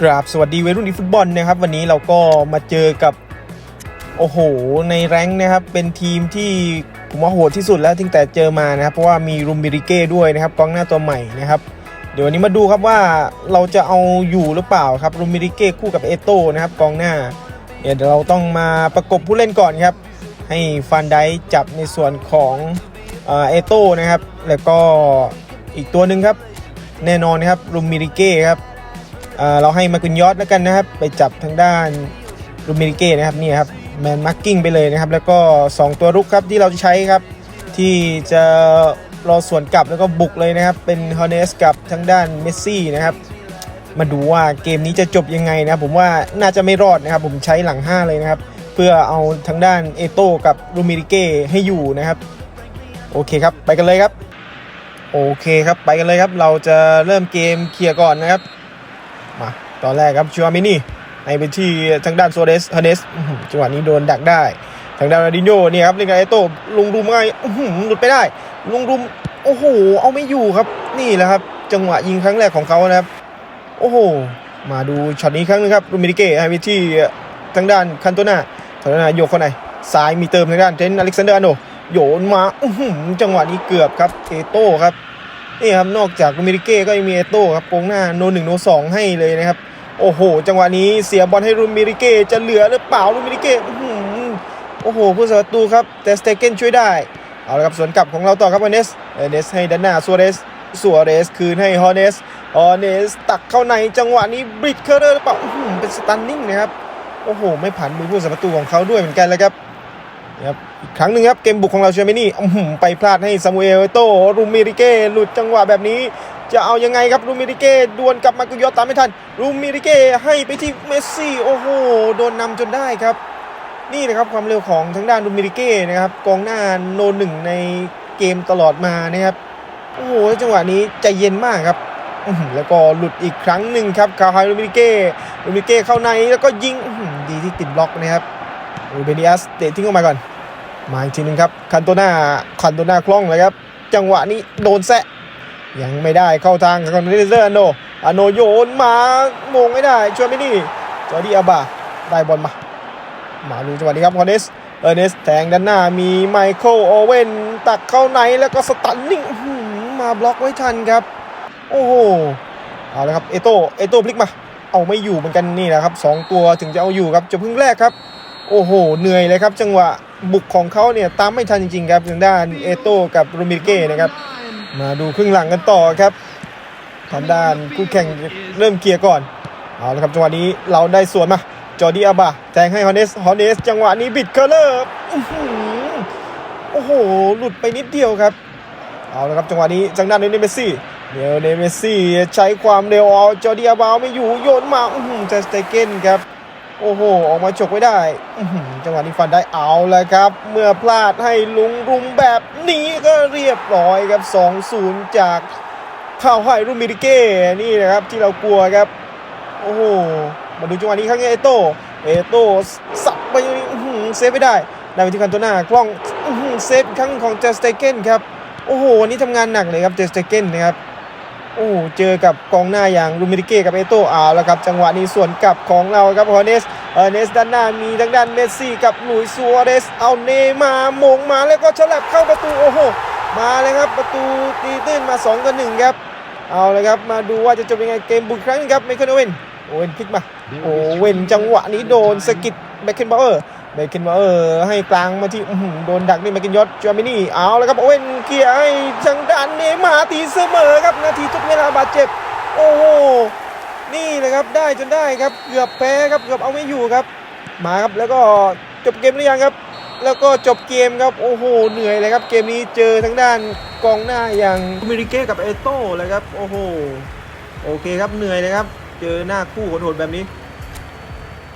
กราบสวัสดีวัยรุ่นดีฟุตบอลนะครับ วันนี้เราก็มาเจอกับ โอ้โห ในแรงนะครับ เป็นทีมที่ผมว่าโหดที่สุดแล้วตั้งแต่เจอมานะครับ เพราะว่ามีรุมบิริเก้ด้วยนะครับกองหน้าตัวใหม่นะครับ เดี๋ยววันนี้มาดูครับว่าเราจะเอาอยู่หรือเปล่าครับรุมบิริเก้คู่กับเอโต้นะครับกองหน้าเดี๋ยวเราต้องมาประกบผู้เล่นก่อนครับ ให้ฟันไดจับในส่วนของเอโต้นะครับ แล้วก็อีกตัวหนึ่งครับ แน่นอนนะครับรุมมิริเก้ครับ เราให้มากุนยอดแล้วกันนะครับ ไปจับทางด้านรุมมิริเก้นะครับนี่ครับแมนมาร์กิ้งไปเลยนะครับ แล้วก็ 2 ตัวรุกครับที่เราจะใช้ครับ ที่จะรอส่วนกลับแล้วก็บุกเลยนะครับ เป็นฮอเนสกับทางด้านเมสซี่นะครับ มาดูว่าเกมนี้จะจบยังไงนะครับผมว่าน่าจะไม่รอดนะครับ ผมใช้หลัง 5 เลยนะครับ เพื่อเอาทางด้านเอโต้กับรูมิริเก้ให้อยู่นะครับ โอเคครับ ไปกันเลยครับ โอเคครับ ไปกันเลยครับ เราจะเริ่มเกมเคลียร์ก่อนนะครับ มา ตอนแรกครับชัวมินี่ให้ไปที่ทางด้านโซเดสเฮเนสจังหวะนี้โดนดักได้ ทางด้านราดินโยเนี่ยครับเล่นกับเอโต้ลุงรุมไงอื้อหือหลุดไปได้ ลุงรุม โอ้โห เอาไม่อยู่ครับ นี่แหละครับ จังหวะยิงครั้งแรกของเขานะครับ โอ้โห มาดูช็อตนี้ครั้งหนึงครับรูมินิเก้ให้ไปที่ทางด้านคันโตนาคันโตนาโยกเข้าในซ้ายมีเติมทางด้านเทนอเล็กซานเดอร์อโนโยนมาอจังหวะนี้เกือบครับเอโต้ครับ นี่ครับนอกจากมินิเก้ก็ยังมีเอโต้ครับกองหน้าโนหนึ่งโนสองให้เลยนะครับ โอ้โห จังหวะนี้เสียบอลให้รูมินิเก้จะเหลือหรือเปล่ารูมินิเก้โอ้โหผู้สาประตูครับแต่สเตเกนช่วยได้ เอาละครับสวนกลับของเราต่อครับเอเนสเอเนสให้ด้านหน้าซัวเรสสัวเรสคืนให้ฮอเนสฮอเนสตักเข้าในจังหวะนี้บริดเคอร์เรอร์หรือเปล่าอื้อหือเป็นสตันนิ่งนะครับโอ้โห ไม่ผ่านมือผู้สัประตูของเขาด้วยเหมือนกันเลยครับ ครับอีกครั้งหนึ่งครับเกมบุกของเราเชมินี่ไปพลาดให้ซามูเอลโตรูมิริเก้หลุดจังหวะแบบนี้ จะเอายังไงครับรูมิริเก้ดวลกับมากุยอตตามไม่ทันรูมิริเก้ให้ไปที่เมสซี่โอ้โหโดนนำจนได้ครับ นี่นะครับความเร็วของทางด้านรูมิริเก้นะครับกองหน้าโนหนึ่งในเกมตลอดมานะครับโอ้โหจังหวะนี้ใจเย็นมากครับแล้วก็หลุดอีกครั้งหนึ่งครับคาร์ไฮลูมิริเก้ลูมิริเก้เข้าในแล้วก็ยิงดีที่ติดบล็อกนะครับรูเบนิอัสเตะทิ้งออกมาก่อน มาอีกทีหนึงครับคันโตนาคันโตนาคล่องเลยครับ จังหวะนี้โดนแซะ ยังไม่ได้เข้าทางคอนเดเซอร์อโนอโนโยนมาโมงไม่ได้ช่วยไม่ดีจอร์ดีอาบาได้บอลมา มาดูจังหวะนี้ครับฮอนเนสเออร์เนสแทงด้านหน้ามีไมเคิลโอเว่นตักเข้าในแล้วก็สตันนิ่งมาบล็อกไว้ทันครับ โอ้โหเอาละครับเอโตเอโตพลิกมา เอาไม่อยู่เหมือนกันนี่แหละครับสองตัวถึงจะเอาอยู่ครับจะพึ่งแรกครับ โอ้โห เหนื่อยเลยครับจังหวะ บุกของเขาเนี่ยตามไม่ทันจริงๆครับทางด้านเอโต้กับโรมิเก้นะครับมาดูครึ่งหลังกันต่อครับทางด้านคู่แข่งเริ่มเคลียร์ก่อนเอาละครับจังหวะนี้เราได้สวนมาจอร์ดีอาบาแทงให้ฮอนเนสฮอนเนสจังหวะนี้บิดเคอร์เลอร์อื้อหือโอ้โหหลุดไปนิดเดียวครับเอาละครับจังหวะนี้ทางด้านเนเมสซี่เดี๋ยวเนเมสซี่ใช้ความเร็วเอาจอร์ดีอาบาไม่อยู่โยนมาอื้อหือจะสเตเกนครับ โอ้โห ออกมาฉกไว้ได้จังหวะนี้ฟันได้เอาแล้วครับ เมื่อพลาดให้ลุงรุมแบบนี้ก็เรียบร้อยครับ 2-0 จากข้าวไห่รูมิริเก้นี่นะครับที่เรากลัวครับ โอ้โห มาดูจังหวะนี้ครั้งนี้เอโต้เอโต้สับไปเซฟไม่ได้ได้ไปที่คันโตนากล้องเซฟครั้งของเจสเตเกนครับ โอ้โหวันนี้ทำงานหนักเลยครับเจสเตเกนนะครับ โอ้โหเจอกับกองหน้าอย่างรูมิริเก้กับเอโต้เอาแล้วครับจังหวะนี้ส่วนกลับของเราครับฮอเนสเออร์เนสด้านหน้ามีทางด้านเมสซี่กับหลุยส์ซัวเรสเอาเนย์มาร์โมงมาแล้วก็ฉลับเข้าประตูโอ้โหมาเลยครับประตูตีตื้นมา2กับ1ครับเอาเลยครับมาดูว่าจะจบยังไงเกมบุกอีกครั้งหนึงครับไมเคิลโอเวนโอเวนพลิกมาโอเวนจังหวะนี้โดนสะกิดแบคเคนบาเออร์ แบคเคนบาเออให้กลางมาที่อื้อหือโดนดักนี่แบคเคนยอดจอมินี่เอาแล้วครับโอเวนเกียร์ให้ทางด้านเนมาร์ตีเสมอครับนาทีทุกเวลาบาดเจ็บ โอ้โหนี่เลยครับได้จนได้ครับเกือบแพ้ครับเกือบเอาไม่อยู่ครับ มาครับแล้วก็จบเกมหรือยังครับ แล้วก็จบเกมครับโอ้โหเหนื่อยเลยครับ เกมนี้เจอทางด้านกองหน้าอย่างมิริเก้กับเอโต้เลยครับโอ้โหโอเคครับเหนื่อยเลยครับ เจอหน้าคู่โหดๆแบบนี้